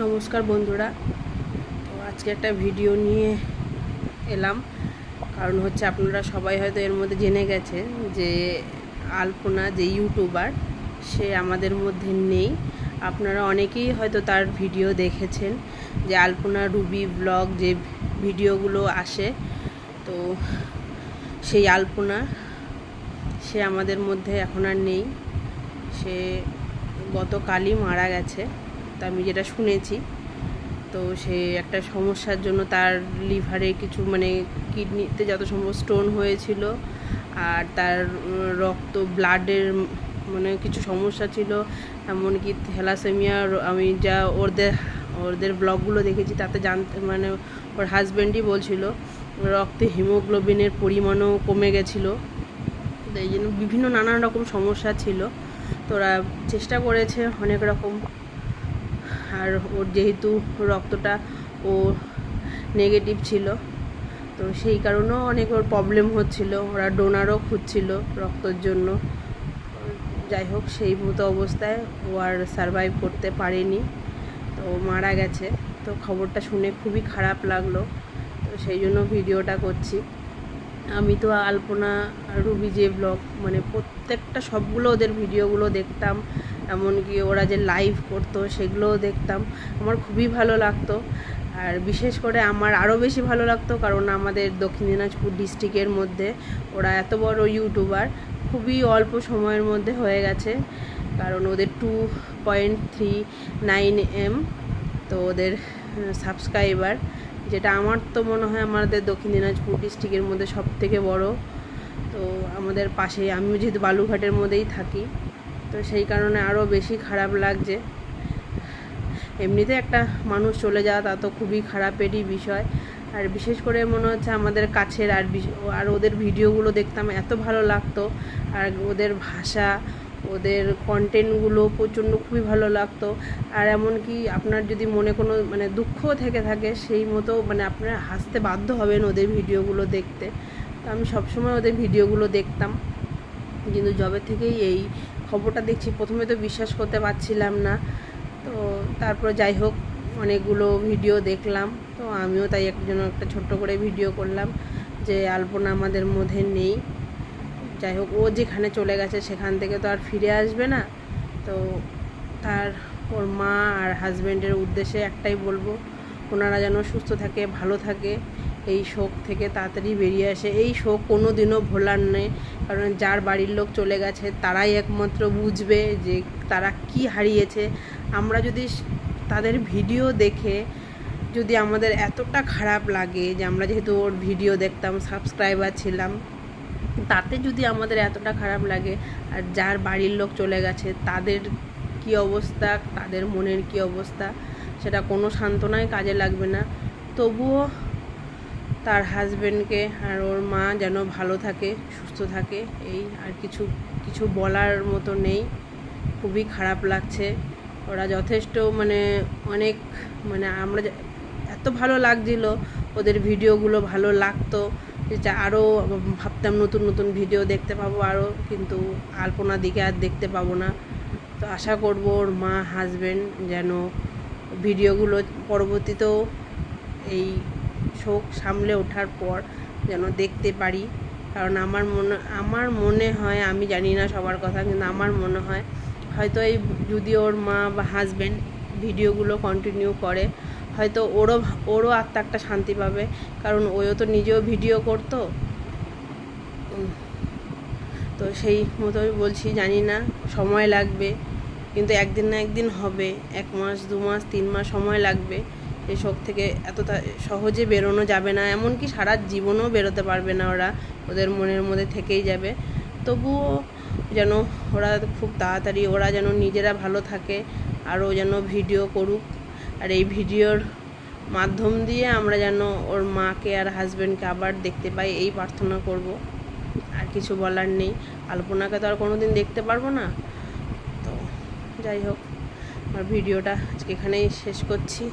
নমস্কার বন্ধুরা। তো আজকে একটা ভিডিও নিয়ে এলাম। কারণ হচ্ছে আপনারা সবাই হয়তো এর মধ্যে জেনে গেছেন যে আলপনা যে ইউটিউবার সে আমাদের মধ্যে নেই। আপনারা অনেকেই হয়তো তার ভিডিও দেখেছেন যে আলপনা রুবি ব্লগ যে ভিডিওগুলো আসে। তো সেই আলপনা, সে আমাদের মধ্যে এখন আর নেই। সে গতকালই মারা গেছে। তা আমি যেটা শুনেছি, তো সে একটা সমস্যার জন্য তার লিভারে কিছু মানে কিডনিতে যত সম্ভব স্টোন হয়েছিল আর তার রক্ত ব্লাডের মানে কিছু সমস্যা ছিল, এমনকি থ্যালাসেমিয়া আমি যা ওদের ওদের ব্লগগুলো দেখেছি তাতে জানতে মানে ওর হাজব্যান্ডই বলছিল, রক্তে হিমোগ্লোবিনের পরিমাণও কমে গেছিল। এই জন্য বিভিন্ন নানান রকম সমস্যা ছিল। তো ওরা চেষ্টা করেছে অনেক রকম। আর ওর যেহেতু রক্তটা ও নেগেটিভ ছিল, তো সেই কারণেও অনেক ওর প্রবলেম হচ্ছিল। ওরা ডোনারও খুঁজছিল রক্তর জন্য। যাই হোক, সেই মতো অবস্থায় ও আর সারভাইভ করতে পারেনি। তো মারা গেছে। তো খবরটা শুনে খুবই খারাপ লাগল। তো সেই জন্য ভিডিওটা করছি। আমি তো আলপনা রুবি যে ব্লগ মানে প্রত্যেকটা সবগুলো ওদের ভিডিওগুলো দেখতাম। এমনকি ওরা যে লাইভ করতো, সেগুলোও দেখতাম। আমার খুবই ভালো লাগতো। আর বিশেষ করে আমার আরও বেশি ভালো লাগতো কারণ আমাদের দক্ষিণ দিনাজপুর ডিস্ট্রিক্টের মধ্যে ওরা এত বড় ইউটিউবার খুবই অল্প সময়ের মধ্যে হয়ে গেছে। কারণ ওদের two point three nine M তো ওদের সাবস্ক্রাইবার যেটা আমার তো মনে হয় আমাদের দক্ষিণ দিনাজপুর ডিস্ট্রিক্টের মধ্যে সব থেকে বড়। তো আমাদের পাশেই, আমিও যেহেতু বালুঘাটের মধ্যেই থাকি। তো সেই কারণে আরও বেশি খারাপ লাগছে। এমনিতে একটা মানুষ চলে যাওয়া, তা তো খুবই খারাপেরই বিষয়। আর বিশেষ করে মনে হচ্ছে আমাদের কাছের আর আর ওদের ভিডিওগুলো দেখতাম, এত ভালো লাগতো। আর ওদের ভাষা, ওদের কন্টেন্টগুলো প্রচণ্ড খুবই ভালো লাগতো। আর এমনকি আপনার যদি মনে কোনো মানে দুঃখ থেকে থাকে, সেই মতো মানে আপনারা হাসতে বাধ্য হবেন ওদের ভিডিওগুলো দেখতে। তো আমি সবসময় ওদের ভিডিওগুলো দেখতাম। কিন্তু জবে থেকেই এই খবরটা দেখছি, প্রথমে তো বিশ্বাস করতে পারছিলাম না। তো তারপর যাই হোক, অনেকগুলো ভিডিও দেখলাম। তো আমিও তাই একজন জন্য একটা ছোট্ট করে ভিডিও করলাম যে আলপনা আমাদের মধ্যে নেই। যাই হোক, ও যেখানে চলে গেছে সেখান থেকে তো আর ফিরে আসবে না। তো তার, ওর মা আর হাজব্যান্ডের উদ্দেশ্যে একটাই বলব, ওনারা যেন সুস্থ থাকে, ভালো থাকে। এই শোক থেকে তাড়াতাড়ি বেরিয়ে আসে। এই শোক কোনো দিনও ভোলার নেই, কারণ যার বাড়ির লোক চলে গেছে, তারাই একমাত্র বুঝবে যে তারা কি হারিয়েছে। আমরা যদি তাদের ভিডিও দেখে যদি আমাদের এতটা খারাপ লাগে যে আমরা যেহেতু ওর ভিডিও দেখতাম, সাবস্ক্রাইবার ছিলাম, তাতে যদি আমাদের এতটা খারাপ লাগে আর যার বাড়ির লোক চলে গেছে, তাদের কি অবস্থা, তাদের মনের কি অবস্থা, সেটা কোনো সান্ত্বনায় কাজে লাগবে না। তবুও তার হাজবেন্ডকে আর ওর মা যেন ভালো থাকে, সুস্থ থাকে, এই আর কিছু কিছু বলার মতো নেই। খুবই খারাপ লাগছে। ওরা যথেষ্ট মানে অনেক মানে আমরা এত ভালো লাগছিল ওদের ভিডিওগুলো, ভালো লাগতো। যে আরও ভাবতাম নতুন নতুন ভিডিও দেখতে পাবো আরও কিন্তু আলপনা দিকে আর দেখতে পাবো না। তো আশা করব ওর মা হাজবেন্ড যেন ভিডিওগুলো পরবর্তীতেও এই শোক সামলে ওঠার পর যেন দেখতে পারি। কারণ আমার মনে আমার মনে হয়, আমি জানি না সবার কথা, কিন্তু আমার মনে হয়, হয়তো এই যদি ওর মা বা হাজব্যান্ড ভিডিওগুলো কন্টিনিউ করে, হয়তো ওরও ওরও আত্মা একটা শান্তি পাবে। কারণ ওও তো নিজেও ভিডিও করতো। তো সেই মতোই বলছি, জানি না, সময় লাগবে, কিন্তু একদিন না একদিন হবে, এক মাস, দু মাস, তিন মাস সময় লাগবে। এই শোক থেকে এত সহজে বেরোনো যাবে না, এমনকি সারা জীবনও বেরোতে পারবে না ওরা। ওদের মনের মধ্যে থেকেই যাবে। তবুও যেন ওরা খুব তাড়াতাড়ি, ওরা যেন নিজেরা ভালো থাকে, আরও যেন ভিডিও করুক। আর এই ভিডিওর মাধ্যম দিয়ে আমরা যেন ওর মাকে আর হাজব্যান্ডকে আবার দেখতে পাই, এই প্রার্থনা করব। আর কিছু বলার নেই। আলপনাকে তো আর কোনো দিন দেখতে পারব না। তো যাই হোক, আমার ভিডিওটা আজকে এখানেই শেষ করছি।